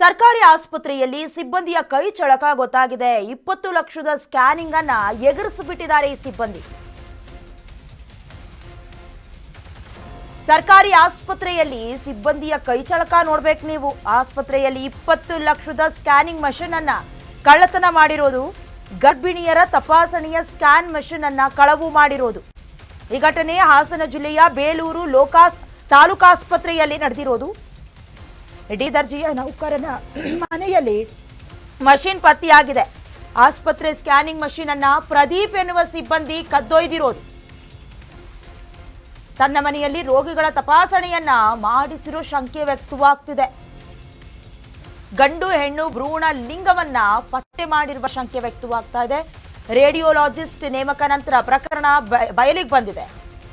ಸರ್ಕಾರಿ ಆಸ್ಪತ್ರೆಯಲ್ಲಿ ಸಿಬ್ಬಂದಿಯ ಕೈ ಚಳಕ ಗೊತ್ತಾಗಿದೆ. ಇಪ್ಪತ್ತು ಲಕ್ಷದ ಸ್ಕ್ಯಾನಿಂಗ್ ಅನ್ನ ಎಗರಿಸಿಬಿಟ್ಟಿದ್ದಾರೆ ಈ ಸಿಬ್ಬಂದಿ. ಸರ್ಕಾರಿ ಆಸ್ಪತ್ರೆಯಲ್ಲಿ ಸಿಬ್ಬಂದಿಯ ಕೈ ಚಳಕ ನೋಡ್ಬೇಕು ನೀವು. ಆಸ್ಪತ್ರೆಯಲ್ಲಿ ಇಪ್ಪತ್ತು ಲಕ್ಷದ ಸ್ಕ್ಯಾನಿಂಗ್ ಮಷಿನ್ ಅನ್ನ ಕಳ್ಳತನ ಮಾಡಿರೋದು. ಗರ್ಭಿಣಿಯರ ತಪಾಸಣೆಯ ಸ್ಕ್ಯಾನ್ ಮಷಿನ್ ಅನ್ನ ಕಳವು ಮಾಡಿರೋದು. ಈ ಘಟನೆ ಹಾಸನ ಜಿಲ್ಲೆಯ ಬೇಲೂರು ಲೋಕಾಸ್ ತಾಲೂಕಾಸ್ಪತ್ರೆಯಲ್ಲಿ ನಡೆದಿರೋದು. ಇಡೀ ದರ್ಜೆಯ ನೌಕರನ ಮನೆಯಲ್ಲಿ ಮಷಿನ್ ಪತ್ತೆಯಾಗಿದೆ. ಆಸ್ಪತ್ರೆ ಸ್ಕ್ಯಾನಿಂಗ್ ಮಷಿನ್ ಅನ್ನ ಪ್ರದೀಪ್ ಎನ್ನುವ ಸಿಬ್ಬಂದಿ ಕದ್ದೊಯ್ದಿರೋದು. ತನ್ನ ಮನೆಯಲ್ಲಿ ರೋಗಿಗಳ ತಪಾಸಣೆಯನ್ನ ಮಾಡಿಸಿರೋ ಶಂಕೆ ವ್ಯಕ್ತವಾಗ್ತಿದೆ. ಗಂಡು ಹೆಣ್ಣು ಭ್ರೂಣ ಲಿಂಗವನ್ನ ಪತ್ತೆ ಮಾಡಿರುವ ಶಂಕೆ ವ್ಯಕ್ತವಾಗ್ತಾ ಇದೆ. ರೇಡಿಯೋಲಾಜಿಸ್ಟ್ ನೇಮಕ ನಂತರ ಪ್ರಕರಣ ಬಯಲಿಗೆ ಬಂದಿದೆ.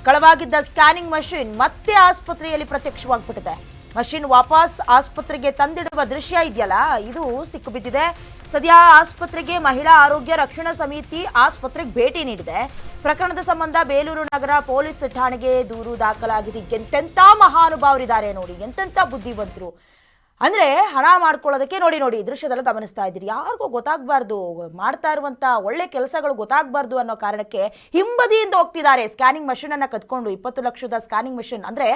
ಕಳವಾಗಿದ್ದ ಸ್ಕ್ಯಾನಿಂಗ್ ಮಷಿನ್ ಮತ್ತೆ ಆಸ್ಪತ್ರೆಯಲ್ಲಿ ಪ್ರತ್ಯಕ್ಷವಾಗ್ಬಿಟ್ಟಿದೆ. ಮಷಿನ್ ವಾಪಸ್ ಆಸ್ಪತ್ರೆಗೆ ತಂದಿಡುವ ದೃಶ್ಯ ಇದೆಯಲ್ಲ? ಇದು ಸಿಕ್ಕಿಬಿದ್ದಿದೆ. ಸದ್ಯ ಆಸ್ಪತ್ರೆಗೆ ಮಹಿಳಾ ಆರೋಗ್ಯ ರಕ್ಷಣಾ ಸಮಿತಿ ಆಸ್ಪತ್ರೆಗೆ ಭೇಟಿ ನೀಡಿದೆ. ಪ್ರಕರಣದ ಸಂಬಂಧ ಬೇಲೂರು ನಗರ ಪೊಲೀಸ್ ಠಾಣೆಗೆ ದೂರು ದಾಖಲಾಗಿದೆ. ಎಂತೆಂಥ ಮಹಾನುಭಾವರಿದ್ದಾರೆ ನೋಡಿ, ಎಂತೆಂಥ ಬುದ್ಧಿವಂತರು. ಅಂದ್ರೆ ಹಣ ಮಾಡ್ಕೊಳ್ಳೋದಕ್ಕೆ ನೋಡಿ ನೋಡಿ ದೃಶ್ಯದಲ್ಲಿ ಗಮನಿಸ್ತಾ ಇದ್ದೀರಿ. ಯಾರಿಗೂ ಗೊತ್ತಾಗಬಾರ್ದು, ಮಾಡ್ತಾ ಇರುವಂಥ ಒಳ್ಳೆ ಕೆಲಸಗಳು ಗೊತ್ತಾಗಬಾರ್ದು ಅನ್ನೋ ಕಾರಣಕ್ಕೆ ಹಿಂಬದಿಯಿಂದ ಹೋಗ್ತಿದ್ದಾರೆ. ಸ್ಕ್ಯಾನಿಂಗ್ ಮಷಿನ್ ಅನ್ನ ಕತ್ಕೊಂಡು ಇಪ್ಪತ್ತು ಲಕ್ಷದ ಸ್ಕ್ಯಾನಿಂಗ್ ಮಷಿನ್. ಅಂದ್ರೆ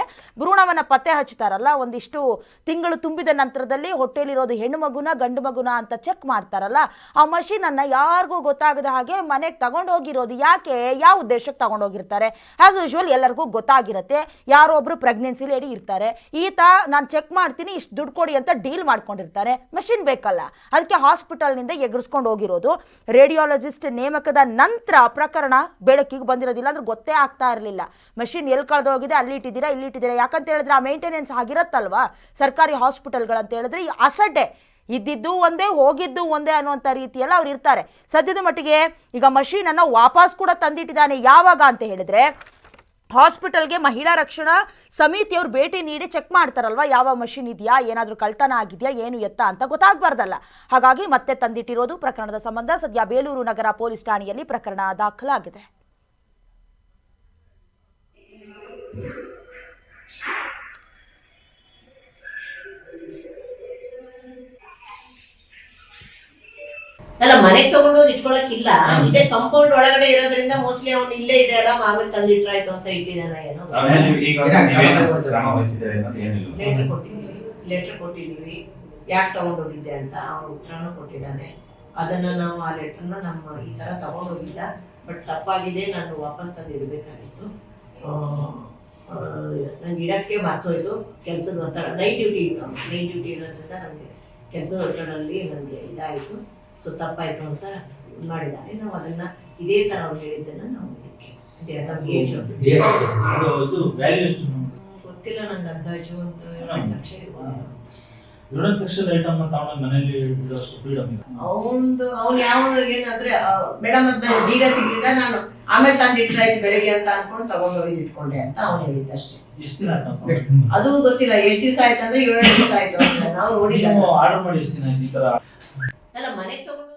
ಭ್ರೂಣವನ್ನ ಪತ್ತೆ ಹಚ್ತಾರಲ್ಲ ಒಂದಿಷ್ಟು ತಿಂಗಳು ತುಂಬಿದ ನಂತರದಲ್ಲಿ ಹೊಟ್ಟೆಲಿರೋದು ಹೆಣ್ಣು ಮಗುನ, ಗಂಡು ಮಗುನ ಅಂತ ಚೆಕ್ ಮಾಡ್ತಾರಲ್ಲ. ಆ ಮಷಿನ್ ಅನ್ನ ಯಾರಿಗೂ ಗೊತ್ತಾಗದ ಹಾಗೆ ಮನೆಗೆ ತಗೊಂಡು ಹೋಗಿರೋದು ಯಾಕೆ? ಯಾವ ಉದ್ದೇಶಕ್ಕೆ ತಗೊಂಡು ಹೋಗಿರ್ತಾರೆ ಆಸ್ ಯೂಶುವಲ್ ಎಲ್ಲರಿಗೂ ಗೊತ್ತಾಗಿರುತ್ತೆ. ಯಾರೋ ಒಬ್ರು ಪ್ರೆಗ್ನೆನ್ಸಿ ಲೇಡಿ ಇರ್ತಾರೆ. ಈತ, ನಾನು ಚೆಕ್ ಮಾಡ್ತೀನಿ, ಇಷ್ಟು ದುಡ್ಡು ಕೊಡಿ ಅಂತ ಡೀಲ್ ಮಾಡ್ಕೊಂಡಿರ್ತಾರೆ. ಮೆಷಿನ್ ಬೇಕಲ್ಲ. ಅದಕ್ಕೆ ಹಾಸ್ಪಿಟಲ್ನಿಂದ ಎಗರಿಸ್ಕೊಂಡು ಹೋಗಿರೋದು. ರೇಡಿಯಾಲಜಿಸ್ಟ್ ನೇಮಕದ ನಂತರ ಪ್ರಕರಣ ಬೆಳಕಿಗೆ ಬಂದಿರೋದಿಲ್ಲ ಅಂದ್ರೆ ಗೊತ್ತೇ ಆಗ್ತಾ ಇರಲಿಲ್ಲ. ಮೆಷಿನ್ ಎಲ್ಲಿ ಕಳೆದೋಗಿದೆ ಅಲ್ಲಿ ಇಟ್ಟಿದ್ದೀರಾ, ಇಲ್ಲಿ ಇಟ್ಟಿದ್ದೀರಾ. ಯಾಕಂತ ಹೇಳಿದ್ರೆ ಆ ಮೇಂಟೆನೆನ್ಸ್ ಆಗಿರತ್ತಲ್ವಾ? ಸರ್ಕಾರಿ ಹಾಸ್ಪಿಟಲ್ಗಳಂತ ಹೇಳಿದ್ರೆ ಈ ಅಸಡ್ಡೆ. ಇದ್ದಿದ್ದು ಒಂದೇ, ಹೋಗಿದ್ದು ಒಂದೇ ಅನ್ನುವಂಥ ರೀತಿಯಲ್ಲಿ ಅವ್ರು ಇರ್ತಾರೆ. ಸದ್ಯದ ಮಟ್ಟಿಗೆ ಈಗ ಮಷೀನನ್ನು ವಾಪಸ್ ಕೂಡ ತಂದಿಟ್ಟಿದ್ದಾನೆ ಯಾವಾಗ ಅಂತ ಹೇಳಿದ್ರೆ ಹಾಸ್ಪಿಟಲ್ಗೆ ಮಹಿಳಾ ರಕ್ಷಣಾ ಸಮಿತಿಯವ್ರು ಭೇಟಿ ನೀಡಿ ಚೆಕ್ ಮಾಡ್ತಾರಲ್ವಾ? ಯಾವ ಮಷಿನ್ ಇದೆಯಾ? ಏನಾದರೂ ಕಳ್ತನ ಆಗಿದೆಯಾ? ಏನು ಎತ್ತ ಅಂತ ಗೊತ್ತಾಗಬಾರ್ದಲ್ಲ. ಹಾಗಾಗಿ ಮತ್ತೆ ತಂದಿಟ್ಟಿರೋದು ಪ್ರಕರಣದ ಸಂಬಂಧ ಸದ್ಯ ಬೇಲೂರು ನಗರ ಪೊಲೀಸ್ ಠಾಣೆಯಲ್ಲಿ ಪ್ರಕರಣ ದಾಖಲಾಗಿದೆ. ಅಲ್ಲ ಮನೆಗ್ ತಗೊಂಡೋಗಿ ಇಟ್ಕೊಳಕ್ಕಿಲ್ಲ ಇದೇ ಕಂಪೌಂಡ್ ಒಳಗಡೆ ಇರೋದ್ರಿಂದ ಮೋಸ್ಟ್ಲಿ ಅವ್ನು ಇಲ್ಲೇ ಇದೆ ಅಲ್ಲ ಆಮೇಲೆ ತಂದಿಟ್ರಾಯ್ತು ಅಂತ ಇಟ್ಟಿದಾನ ಏನೋ. ಲೆಟರ್ ಕೊಟ್ಟಿದ್ದೀವಿ. ಲೆಟರ್ ಕೊಟ್ಟಿದ್ದೀವಿ. ಯಾಕೆ ತಗೊಂಡೋಗಿದ್ದೆ ಅಂತ ಅವ್ನು ಉತ್ತರನೂ ಕೊಟ್ಟಿದ್ದಾನೆ. ಅದನ್ನ ನಾವು ಆ ಲೆಟರ್ನ ನಮ್ಮ ಈ ತರ ತಗೊಂಡೋಗಿದ್ದ ಬಟ್ ತಪ್ಪಾಗಿದೆ ನಾನು ವಾಪಸ್ ತಂದು ಇಡಬೇಕಾಗಿತ್ತು ನಂಗೆ ಇಡಕ್ಕೆ ಮರ್ತೋಯ್ತು. ಕೆಲಸದ ಒತ್ತಡ ನೈಟ್ ಡ್ಯೂಟಿ ಇತ್ತು. ನೈಟ್ ಡ್ಯೂಟಿ ಇರೋದ್ರಿಂದ ನನಗೆ ಕೆಲಸದ ಒತ್ತಡದಲ್ಲಿ ನನಗೆ ಇದಾಯಿತು. ಸೊ ತಪ್ಪಾಯ್ತು ಅಂತ ಮಾಡಿದ್ದಾರೆ. ನಾವು ಅದನ್ನ ಇದೇ ತರ ಅವ್ರು ಹೇಳಿದ್ದನ್ನ ನಾವು ಅದೇ ಅದು ಗೊತ್ತಿಲ್ಲ ನಂಗೆ ಅಂದಾಜು ಅಂತ ಲಕ್ಷ ಎರಡು ಐಟಮ್ ತಗೊಂಡು ಮನೆಯಲ್ಲಿ ಬಿಡುವಷ್ಟು ಫ್ರೀಡಮ್ ಇದೆ ಅವಂದು ಅವ್ನು ಯಾವ್ದು ಏನಂದ್ರೆ ಮೇಡಮ್ ಅಂತ ನಾನು ಬೀಗ ಸಿಗ್ಲಿಲ್ಲ ನಾನು ಆಮೇಲೆ ತಂದಿಟ್ರಾಯ್ತು ಬೆಳಗ್ಗೆ ಅಂತ ಅನ್ಕೊಂಡು ತಗೊಂಡು ಹೋಗಿ ಇಟ್ಕೊಂಡೆ ಅಂತ ಅವ್ನು ಹೇಳಿದ್ದ ಅಷ್ಟೇ. ಎಷ್ಟು ದಿನ ಆಯ್ತು ಅದು ಗೊತ್ತಿಲ್ಲ ಎಷ್ಟು ದಿವಸ ಆಯ್ತು ಅಂದ್ರೆ ಏಳು ದಿವಸ ಆಯ್ತು ಅಂತ. ನಾವು ನೋಡಿಲ್ಲ. ಆರ್ಡರ್ ಮಾಡಿ ಎಷ್ಟು ದಿನ ಈ ತರ? ಅಲ್ಲ ಮನೆಗೆ ತಗೊಂಡು